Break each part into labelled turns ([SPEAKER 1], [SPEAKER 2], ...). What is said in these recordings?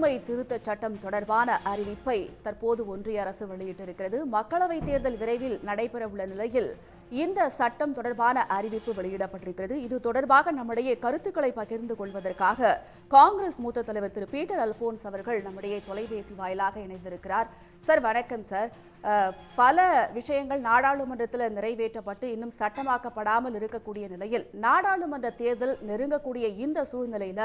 [SPEAKER 1] குடியுரிமை திருத்த சட்டம் தொடர்பான அறிவிப்பை தற்போது ஒன்றிய அரசு வெளியிட்டிருக்கிறது. மக்களவைத் தேர்தல் விரைவில் நடைபெறவுள்ள நிலையில் இந்த சட்டம் தொடர்பான அறிவிப்பு வெளியிடப்பட்டிருக்கிறது. இது தொடர்பாக நம்முடைய கருத்துக்களை பகிர்ந்து கொள்வதற்காக காங்கிரஸ் மூத்த தலைவர் திரு பீட்டர் அல்போன்ஸ் அவர்கள் நம்முடைய தொலைபேசி வாயிலாக இணைந்திருக்கிறார். சார் வணக்கம் சார். பல விஷயங்கள் நாடாளுமன்றத்தில் நிறைவேற்றப்பட்டு இன்னும் சட்டமாக்கப்படாமல் இருக்கக்கூடிய நிலையில் நாடாளுமன்ற தேர்தல் நெருங்கக்கூடிய இந்த சூழ்நிலையில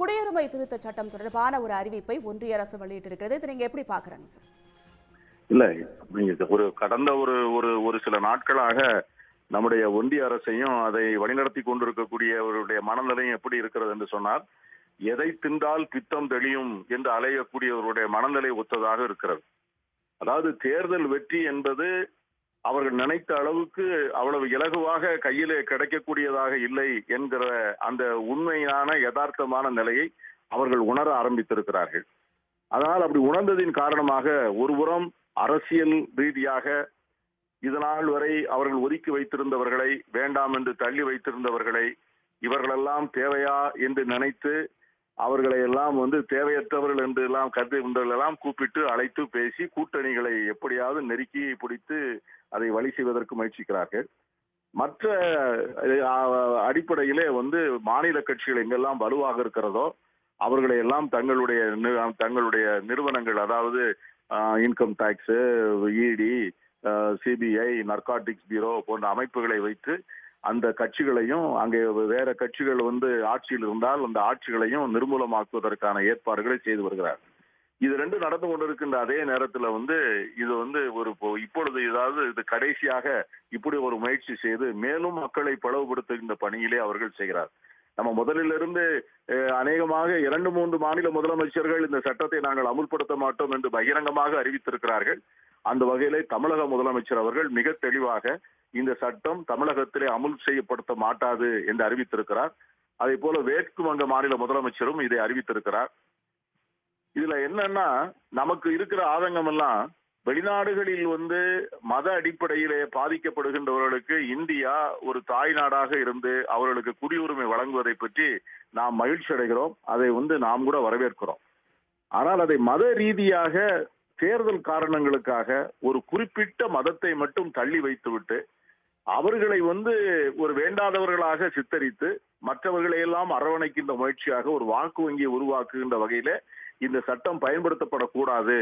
[SPEAKER 1] குடியுரிமை திருத்த சட்டம் தொடர்பான ஒரு அறிவிப்பை ஒன்றிய அரசு வெளியிட்டிருக்கிறது. இதை நீங்க எப்படி பாக்குறாங்க சார்?
[SPEAKER 2] இல்ல ஒரு கடந்த ஒரு ஒரு ஒரு சில நாட்களாக நம்முடைய ஒன்றிய அரசையும் அதை வழிநடத்தி கொண்டிருக்கக்கூடியவருடைய மனநிலையும் எப்படி இருக்கிறது என்று சொன்னால் எதை தின்றால் பித்தம் தெளியும் என்று அலையக்கூடியவருடைய மனநிலை ஒத்ததாக இருக்கிறது. அதாவது தேர்தல் வெற்றி என்பது அவர்கள் நினைத்த அளவுக்கு அவ்வளவு இலகுவாக கையிலே கிடைக்கக்கூடியதாக இல்லை என்கிற அந்த உண்மையான யதார்த்தமான நிலையை அவர்கள் உணர ஆரம்பித்திருக்கிறார்கள். அதனால் அப்படி உணர்ந்ததின் காரணமாக ஒருபுறம் அரசியல் ரீதியாக இதனால் வரை அவர்கள் ஒதுக்கி வைத்திருந்தவர்களை வேண்டாம் என்று தள்ளி வைத்திருந்தவர்களை இவர்களெல்லாம் தேவையா என்று நினைத்து அவர்களை எல்லாம் வந்து தேவையற்றவர்கள் என்று எல்லாம் கருதி எல்லாம் கூப்பிட்டு அழைத்து பேசி கூட்டணிகளை எப்படியாவது நெருக்கி பிடித்து அதை வழி செய்வதற்கு முயற்சிக்கிறார்கள். மற்ற அடிப்படையிலே வந்து மாநில கட்சிகள் எங்கெல்லாம் வலுவாக இருக்கிறதோ அவர்களை எல்லாம் தங்களுடைய தங்களுடைய நிறுவனங்கள் அதாவது income tax ED CBI narcotics bureau போன்ற அமைப்புகளை வைத்து அந்த கட்சிகளையும் அங்கே வேற கட்சிகள் வந்து ஆட்சியில் இருந்தால் அந்த ஆட்சிகளையும் நிர்மூலமாக்குவதற்கான ஏற்பாடுகளை செய்து வருகிறார். இது ரெண்டு நடந்து கொண்டிருக்கின்ற அதே நேரத்துல வந்து இது வந்து ஒரு இப்போ- இப்பொழுது ஏதாவது இது கடைசியாக இப்படி ஒரு முயற்சி செய்து மேலும் மக்களை பிளவுபடுத்துகின்ற பணியிலே அவர்கள் செய்கிறார். நம்ம முதலிலிருந்து அநேகமாக இரண்டு மூன்று மாநில முதலமைச்சர்கள் இந்த சட்டத்தை நாங்கள் அமுல்படுத்த மாட்டோம் என்று பகிரங்கமாக அறிவித்திருக்கிறார்கள். அந்த வகையிலே தமிழக முதலமைச்சர் அவர்கள் மிக தெளிவாக இந்த சட்டம் தமிழகத்திலே அமுல் செய்யப்படுத்த மாட்டாது என்று அறிவித்திருக்கிறார். அதே போல வேட்கு வங்க மாநில முதலமைச்சரும் இதை அறிவித்திருக்கிறார். இதுல என்னன்னா நமக்கு இருக்கிற ஆதங்கம் எல்லாம் வெளிநாடுகளில் வந்து மத அடிப்படையிலே பாதிக்கப்படுகின்றவர்களுக்கு இந்தியா ஒரு தாய் நாடாக இருந்து அவர்களுக்கு குடியுரிமை வழங்குவதை பற்றி நாம் மகிழ்ச்சி அடைகிறோம். அதை வந்து நாம் கூட வரவேற்கிறோம். ஆனால் அதை மத ரீதியாக தேர்தல் காரணங்களுக்காக ஒரு குறிப்பிட்ட மதத்தை மட்டும் தள்ளி வைத்துவிட்டு அவர்களை வந்து ஒரு வேண்டாதவர்களாக சித்தரித்து மற்றவர்களை எல்லாம் அரவணைக்கின்ற முயற்சியாக ஒரு வாக்கு வங்கியை உருவாக்குகின்ற வகையில இந்த சட்டம் பயன்படுத்தப்படக்கூடாது.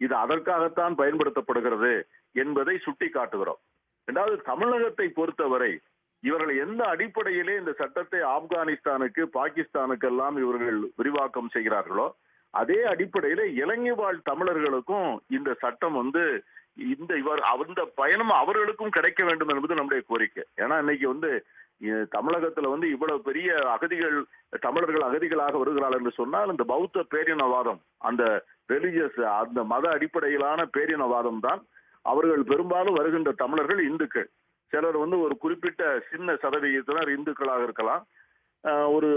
[SPEAKER 2] இது அதற்காகத்தான் பயன்படுத்தப்படுகிறது என்பதை சுட்டி காட்டுகிறோம் இரண்டாவது தமிழகத்தை பொறுத்தவரை இவர்கள் எந்த அடிப்படையிலே இந்த சட்டத்தை ஆப்கானிஸ்தானுக்கு பாகிஸ்தானுக்கு எல்லாம் இவர்கள் விரிவாக்கம் செய்கிறார்களோ அதே அடிப்படையில இலங்கை வாழ் தமிழர்களுக்கும் இந்த சட்டம் வந்து இந்த இவர் அந்த பயணம் அவர்களுக்கும் கிடைக்க வேண்டும் என்பது நம்முடைய கோரிக்கை. ஏன்னா இன்னைக்கு வந்து தமிழகத்துல வந்து இவ்வளவு பெரிய அகதிகள் தமிழர்கள் அகதிகளாக வருகிறார்கள் என்று சொன்னால் இந்த பௌத்த பேரினவாதம் அந்த ரிலிஜியஸ் அந்த மத அடிப்படையிலான பேரினவாதம் தான் அவர்கள் பெரும்பாலும் வருகின்ற தமிழர்கள் இந்துக்கள். சிலர் வந்து ஒரு குறிப்பிட்ட சின்ன சதவிகிதத்தினர் இந்துக்களாக இருக்கலாம். ஒரு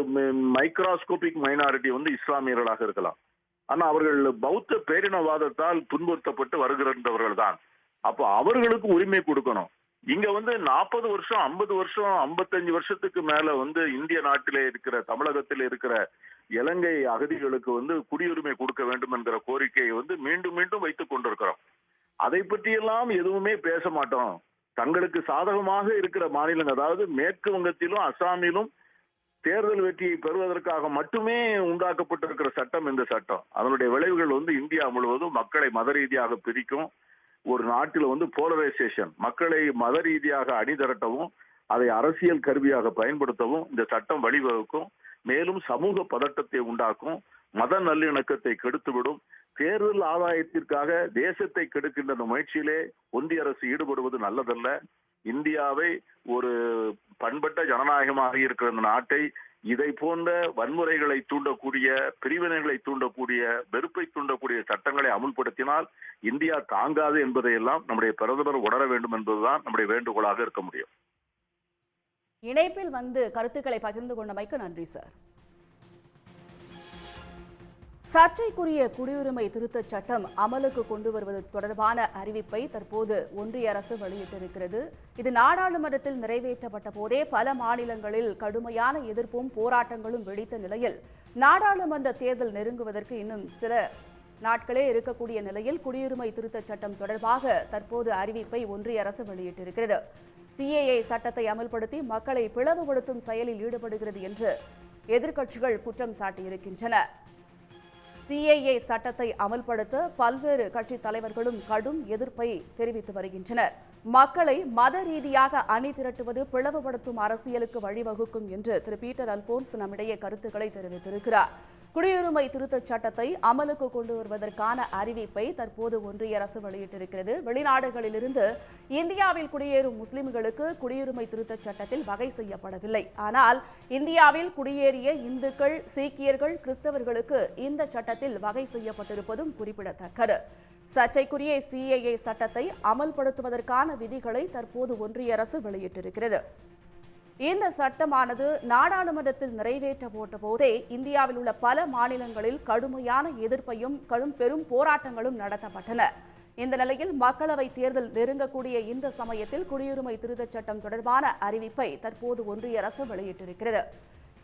[SPEAKER 2] மைக்ராஸ்கோபிக் மைனாரிட்டி வந்து இஸ்லாமியர்களாக இருக்கலாம். ஆனா அவர்கள் பௌத்த பேரினவாதத்தால் துன்புறுத்தப்பட்டு வருகின்றவர்கள் தான் அப்போ அவர்களுக்கு உரிமை கொடுக்கணும். இங்க வந்து நாற்பது வருஷம் ஐம்பது வருஷம் ஐம்பத்தஞ்சு வருஷத்துக்கு மேல வந்து இந்திய நாட்டிலே இருக்கிற தமிழகத்தில் இருக்கிற இலங்கை அகதிகளுக்கு வந்து குடியுரிமை கொடுக்க வேண்டும் என்கிற கோரிக்கையை வந்து மீண்டும் மீண்டும் வைத்துக் கொண்டிருக்கிறோம். அதை பற்றியெல்லாம் எதுவுமே பேச மாட்டோம். தங்களுக்கு சாதகமாக இருக்கிற மாநிலங்கள் அதாவது மேற்கு வங்கத்திலும் அசாமிலும் தேர்தல் வெற்றியை பெறுவதற்காக மட்டுமே உண்டாக்கப்பட்டிருக்கிற சட்டம் இந்த சட்டம். அதனுடைய விளைவுகள் வந்து இந்தியா முழுவதும் மக்களை மத ரீதியாக பிரிக்கும். ஒரு நாட்டில் வந்து போலரைசேஷன் மக்களை மத ரீதியாக அணிதிரட்டவும் அதை அரசியல் கருவியாக பயன்படுத்தவும் இந்த சட்டம் வழிவகுக்கும். மேலும் சமூக பதட்டத்தை உண்டாக்கும் மத நல்லிணக்கத்தை கெடுத்துவிடும். தேர்தல் ஆதாயத்திற்காக தேசத்தை கெடுக்கின்ற அந்த முயற்சியிலே ஒன்றிய அரசு ஈடுபடுவது நல்லதல்ல. இந்தியாவை ஒரு பண்பட்ட ஜனநாயகமாக இருக்கிற இந்த நாட்டை இதை போன்ற வன்முறைகளை தூண்டக்கூடிய பிரிவினைகளை தூண்டக்கூடிய வெறுப்பை தூண்டக்கூடிய சட்டங்களை அமுல்படுத்தினால் இந்தியா தாங்காது என்பதையெல்லாம் நம்முடைய பிரதமர் உணர வேண்டும் என்பதுதான் நம்முடைய வேண்டுகோளாக இருக்க முடியும்.
[SPEAKER 1] இணைப்பில் வந்து கருத்துக்களை பகிர்ந்து கொண்டமைக்கு நன்றி சார். சர்ச்சைக்குரிய குடியுரிமை திருத்தச் சட்டம் அமலுக்கு கொண்டு வருவது தொடர்பான அறிவிப்பை தற்போது ஒன்றிய அரசு வெளியிட்டிருக்கிறது. இது நாடாளுமன்றத்தில் நிறைவேற்றப்பட்ட போதே பல மாநிலங்களில் கடுமையான எதிர்ப்பும் போராட்டங்களும் வெடித்த நிலையில் நாடாளுமன்ற தேர்தல் நெருங்குவதற்கு இன்னும் சில நாட்களே இருக்கக்கூடிய நிலையில் குடியுரிமை திருத்தச் சட்டம் தொடர்பாக தற்போது அறிவிப்பை ஒன்றிய அரசு வெளியிட்டிருக்கிறது. சிஏஏ சட்டத்தை அமல்படுத்தி மக்களை பிளவுபடுத்தும் செயலில் ஈடுபடுகிறது என்று எதிர்க்கட்சிகள் குற்றம் சாட்டியிருக்கின்றன. சிஏஏ சட்டத்தை அமல்படுத்த பல்வேறு கட்சி தலைவர்களும் கடும் எதிர்ப்பை தெரிவித்து வருகின்றனர். மக்களை மத ரீதியாக அணி திரட்டுவது பிளவுபடுத்தும் அரசியலுக்கு வழிவகுக்கும் என்று திரு பீட்டர் அல்போன்ஸ் நம்மிடையே கருத்துக்களை தெரிவித்திருக்கிறார். குடியுரிமை திருத்தச் சட்டத்தை அமலுக்கு கொண்டு வருவதற்கான அறிவிப்பை தற்போது ஒன்றிய அரசு வெளியிட்டிருக்கிறது. வெளிநாடுகளிலிருந்து இந்தியாவில் குடியேறும் முஸ்லிம்களுக்கு குடியுரிமை திருத்தச் சட்டத்தில் வகை செய்யப்படவில்லை. ஆனால் இந்தியாவில் குடியேறிய இந்துக்கள் சீக்கியர்கள் கிறிஸ்தவர்களுக்கு இந்த சட்டத்தில் வகை செய்யப்பட்டிருப்பதும் குறிப்பிடத்தக்கது. சர்ச்சைக்குரிய சிஏஏ சட்டத்தை அமல்படுத்துவதற்கான விதிகளை தற்போது ஒன்றிய அரசு வெளியிட்டிருக்கிறது. இந்த சட்டமானது நாடாளுமன்றத்தில் நிறைவேற்ற போட்டபோதே இந்தியாவில் உள்ள பல மாநிலங்களில் கடுமையான எதிர்ப்பையும் கடும் பெரும் போராட்டங்களும் நடத்தப்பட்டன. இந்த நிலையில் மக்களவை தேர்தல் நெருங்கக்கூடிய இந்த சமயத்தில் குடியுரிமை திருத்தச் சட்டம் தொடர்பான அறிவிப்பை தற்போது ஒன்றிய அரசு வெளியிட்டிருக்கிறது.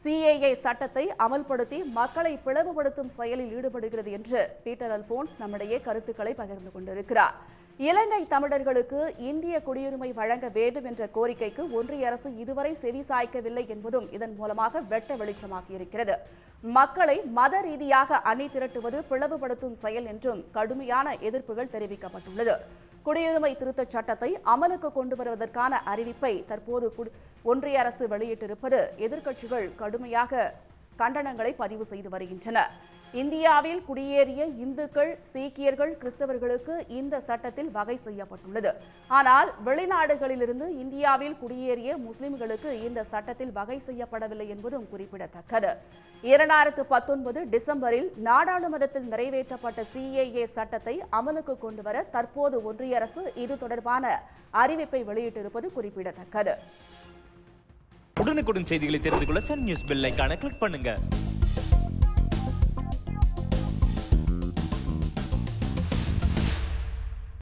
[SPEAKER 1] சிஏஏ சட்டத்தை அமல்படுத்தி மக்களை பிளவுபடுத்தும் செயலில் ஈடுபடுகிறது என்று பீட்டர் அல்போன்ஸ் நம்மிடையே கருத்துக்களை பகிர்ந்து கொண்டிருக்கிறார். இலங்கை தமிழர்களுக்கு இந்திய குடியுரிமை வழங்க வேண்டும் என்ற கோரிக்கைக்கு ஒன்றிய அரசு இதுவரை செவி சாய்க்கவில்லை என்பதும் இதன் மூலமாக வெட்ட வெளிச்சமாகியிருக்கிறது மக்களை மத ரீதியாக அணி திரட்டுவது பிளவுபடுத்தும் செயல் என்றும் கடுமையான எதிர்ப்புகள் தெரிவிக்கப்பட்டுள்ளது. குடியுரிமை திருத்தச் சட்டத்தை அமலுக்கு கொண்டு வருவதற்கான அறிவிப்பை தற்போது ஒன்றிய அரசு வெளியிட்டிருப்பது. எதிர்க்கட்சிகள் கடுமையாக கண்டனங்களை பதிவு செய்து வருகின்றன. இந்தியாவில் குடியேறிய இந்துக்கள் சீக்கியர்கள் கிறிஸ்தவர்களுக்கு இந்த சட்டத்தில் வகை செய்யப்பட்டுள்ளது. ஆனால் வெளிநாடுகளிலிருந்து இந்தியாவில் குடியேறிய முஸ்லிம்களுக்கு இந்த சட்டத்தில் வகை செய்யப்படவில்லை என்பதும் குறிப்பிடத்தக்கது. இரண்டாயிரத்து பத்தொன்பது டிசம்பரில் நாடாளுமன்றத்தில் நிறைவேற்றப்பட்ட சிஏஏ சட்டத்தை அமலுக்கு கொண்டுவர தற்போது ஒன்றிய அரசு இது தொடர்பான அறிவிப்பை வெளியிட்டிருப்பது குறிப்பிடத்தக்கது.
[SPEAKER 3] உடனுக்குடன் செய்திகளை தெரிந்து கொள்ள சன் நியூஸ் பெல் கிளிக் பண்ணுங்க.